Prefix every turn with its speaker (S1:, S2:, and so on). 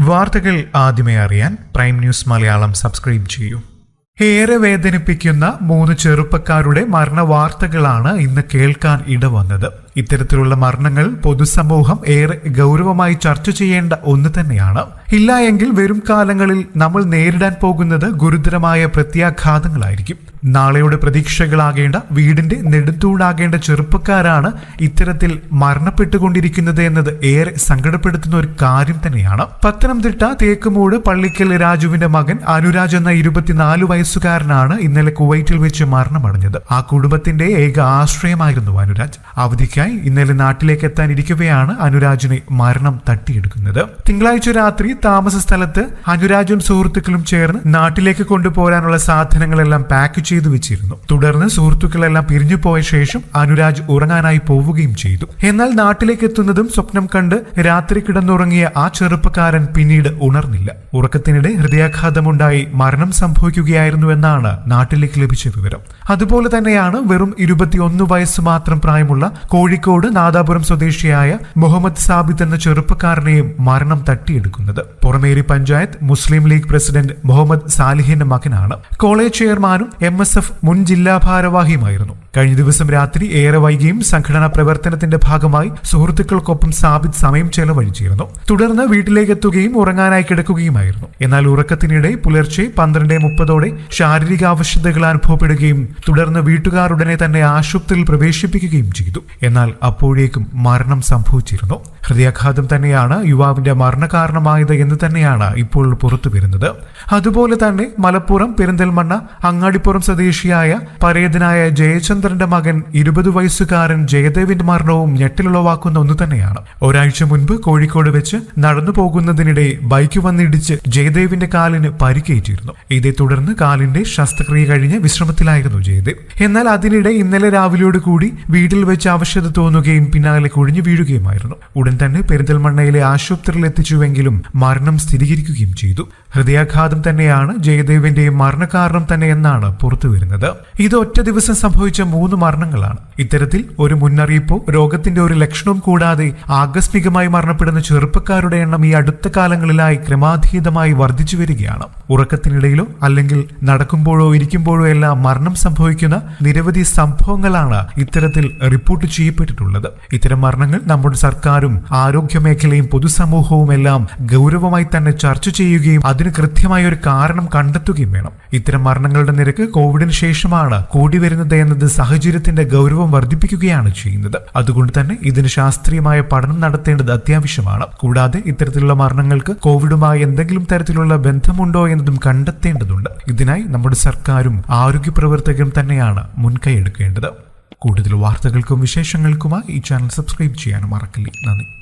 S1: വാർത്തകൾ ആദ്യമേ അറിയാൻ പ്രൈം ന്യൂസ് മലയാളം സബ്സ്ക്രൈബ് ചെയ്യൂ. ഏറെ വേദനിപ്പിക്കുന്ന മൂന്ന് ചെറുപ്പക്കാരുടെ മരണ വാർത്തകളാണ് ഇന്ന് കേൾക്കാൻ ഇടവന്നത്. ഇത്തരത്തിലുള്ള മരണങ്ങൾ പൊതുസമൂഹം ഏറെ ഗൗരവമായി ചർച്ച ചെയ്യേണ്ട ഒന്ന് തന്നെയാണ്. ഇല്ല എങ്കിൽ വരും കാലങ്ങളിൽ നമ്മൾ നേരിടാൻ പോകുന്നത് ഗുരുതരമായ പ്രത്യാഘാതങ്ങളായിരിക്കും. നാളെയുടെ പ്രതീക്ഷകളാകേണ്ട വീടിന്റെ നെടുത്തൂടാകേണ്ട ചെറുപ്പക്കാരാണ് ഇത്തരത്തിൽ മരണപ്പെട്ടുകൊണ്ടിരിക്കുന്നത് എന്നത് ഏറെ സങ്കടപ്പെടുത്തുന്ന ഒരു കാര്യം തന്നെയാണ്. പത്തനംതിട്ട തേക്കുമൂട് പള്ളിക്കൽ രാജുവിന്റെ മകൻ അനുരാജ് എന്ന ഇരുപത്തിനാല് വയസ്സുകാരനാണ് ഇന്നലെ കുവൈറ്റിൽ വെച്ച് മരണമടഞ്ഞത്. ആ കുടുംബത്തിന്റെ ഏക ആശ്രയമായിരുന്നു അനുരാജ്. അവധിക്കായി ഇന്നലെ നാട്ടിലേക്ക് എത്താനിരിക്കവെയാണ് അനുരാജിനെ മരണം തട്ടിയെടുക്കുന്നത്. തിങ്കളാഴ്ച രാത്രി താമസ സ്ഥലത്ത് അനുരാജും സുഹൃത്തുക്കളും ചേർന്ന് നാട്ടിലേക്ക് കൊണ്ടുപോകാനുള്ള സാധനങ്ങളെല്ലാം പാക്ക് ചെയ്തു വെച്ചിരുന്നു. തുടർന്ന് സുഹൃത്തുക്കളെല്ലാം പിരിഞ്ഞു പോയ ശേഷം അനുരാജ് ഉറങ്ങാനായി പോവുകയും ചെയ്തു. എന്നാൽ നാട്ടിലേക്ക് എത്തുന്നതും സ്വപ്നം കണ്ട് രാത്രി കിടന്നുറങ്ങിയ ആ ചെറുപ്പക്കാരൻ പിന്നീട് ഉണർന്നില്ല. ഉറക്കത്തിനിടെ ഹൃദയാഘാതമുണ്ടായി മരണം സംഭവിക്കുകയായിരുന്നു എന്നാണ് നാട്ടിലേക്ക് ലഭിച്ച വിവരം. അതുപോലെ തന്നെയാണ് വെറും ഇരുപത്തിയൊന്ന് വയസ്സ് മാത്രം പ്രായമുള്ള കോഴിക്കോട് നാദാപുരം സ്വദേശിയായ മുഹമ്മദ് സാബിദ് എന്ന ചെറുപ്പക്കാരനെയും മരണം തട്ടിയെടുക്കുന്നത്. പുറമേരി പഞ്ചായത്ത് മുസ്ലിം ലീഗ് പ്രസിഡന്റ് മുഹമ്മദ് സാലിഹിന്റെ മകനാണ്. കോളേജ് ചെയർമാനും എം മുൻ ജില്ലാ ഭാരവാഹിയുമായിരുന്നു. കഴിഞ്ഞ ദിവസം രാത്രി ഏറെ വൈകിയും സംഘടനാ പ്രവർത്തനത്തിന്റെ ഭാഗമായി സുഹൃത്തുക്കൾക്കൊപ്പം സാബിത് സമയം ചെലവഴിച്ചിരുന്നു. തുടർന്ന് വീട്ടിലേക്ക് എത്തുകയും ഉറങ്ങാനായി കിടക്കുകയുമായിരുന്നു. എന്നാൽ ഉറക്കത്തിനിടെ പുലർച്ചെ പന്ത്രണ്ട് മുപ്പതോടെ ശാരീരിക അവശതകൾ അനുഭവപ്പെടുകയും തുടർന്ന് വീട്ടുകാരുടനെ തന്നെ ആശുപത്രിയിൽ പ്രവേശിപ്പിക്കുകയും ചെയ്തു. എന്നാൽ അപ്പോഴേക്കും മരണം സംഭവിച്ചിരുന്നു. ഹൃദയാഘാതം തന്നെയാണ് യുവാവിന്റെ മരണകാരണമായത് എന്ന് തന്നെയാണ് ഇപ്പോൾ പുറത്തു വരുന്നത് അതുപോലെ തന്നെ മലപ്പുറം പെരിന്തൽമണ്ണ അങ്ങാടിപ്പുറം സ്വദേശിയായ പരേതനായ ജയചന്ദ്രന്റെ മകൻ ഇരുപത് വയസ്സുകാരൻ ജയദേവിന്റെ മരണവും ഞെട്ടിലുളവാക്കുന്ന ഒന്ന് തന്നെയാണ്. ഒരാഴ്ച മുൻപ് കോഴിക്കോട് വെച്ച് നടന്നു പോകുന്നതിനിടെ ബൈക്ക് വന്നിടിച്ച് ജയദേവിന്റെ കാലിന് പരിക്കേറ്റിരുന്നു. ഇതേ തുടർന്ന് കാലിന്റെ ശസ്ത്രക്രിയ കഴിഞ്ഞ് വിശ്രമത്തിലായിരുന്നു ജയദേവ്. എന്നാൽ അതിനിടെ ഇന്നലെ രാവിലെയോട് കൂടി വീട്ടിൽ വെച്ച് ആവശ്യത തോന്നുകയും പിന്നാലെ കുഴിഞ്ഞു വീഴുകയുമായിരുന്നു. ഉടൻ തന്നെ പെരിന്തൽമണ്ണയിലെ ആശുപത്രിയിൽ എത്തിച്ചുവെങ്കിലും മരണം സ്ഥിരീകരിക്കുകയും ചെയ്തു. ഹൃദയാഘാതം തന്നെയാണ് ജയദേവിന്റെയും മരണകാരണം തന്നെ എന്നാണ് പുറത്തുവരുന്നത് ഇത് ഒറ്റ ദിവസം സംഭവിച്ച മൂന്ന് മരണങ്ങളാണ്. ഇത്തരത്തിൽ ഒരു മുന്നറിയിപ്പോ രോഗത്തിന്റെ ഒരു ലക്ഷണവും കൂടാതെ ആകസ്മികമായി മരണപ്പെടുന്ന ചെറുപ്പക്കാരുടെ എണ്ണം ഈ അടുത്ത കാലങ്ങളിലായി ക്രമാതീതമായി വർദ്ധിച്ചു വരികയാണ്. ഉറക്കത്തിനിടയിലോ അല്ലെങ്കിൽ നടക്കുമ്പോഴോ ഇരിക്കുമ്പോഴോ എല്ലാം മരണം സംഭവിക്കുന്ന നിരവധി സംഭവങ്ങളാണ് ഇത്തരത്തിൽ റിപ്പോർട്ട് ചെയ്യപ്പെട്ടിട്ടുള്ളത്. ഇത്തരം മരണങ്ങൾ നമ്മുടെ സർക്കാരും ആരോഗ്യ മേഖലയും പൊതുസമൂഹവും എല്ലാം ഗൗരവമായി തന്നെ ചർച്ച ചെയ്യുകയും അതിന് കൃത്യമായ ഒരു കാരണം കണ്ടെത്തുകയും വേണം. ഇത്തരം മരണങ്ങളുടെ നിരക്ക് കോവിഡിന് ശേഷമാണ് കൂടി വരുന്നത് എന്നത് സാഹചര്യത്തിന്റെ ഗൗരവം വർദ്ധിപ്പിക്കുകയാണ് ചെയ്യുന്നത്. അതുകൊണ്ട് തന്നെ ഇതിന് ശാസ്ത്രീയമായ പഠനം നടത്തേണ്ടത് അത്യാവശ്യമാണ്. കൂടാതെ ഇത്തരത്തിലുള്ള മരണങ്ങൾക്ക് കോവിഡുമായി എന്തെങ്കിലും തരത്തിലുള്ള ബന്ധമുണ്ടോ എന്നതും കണ്ടെത്തേണ്ടതുണ്ട്. ഇതിനായി നമ്മുടെ സർക്കാരും ആരോഗ്യ പ്രവർത്തകരും തന്നെയാണ് മുൻകൈ എടുക്കേണ്ടത്. കൂടുതൽ വാർത്തകൾക്കും വിശേഷങ്ങൾക്കുമായി ഈ ചാനൽ സബ്സ്ക്രൈബ് ചെയ്യാനും മറക്കില്ല. നന്ദി.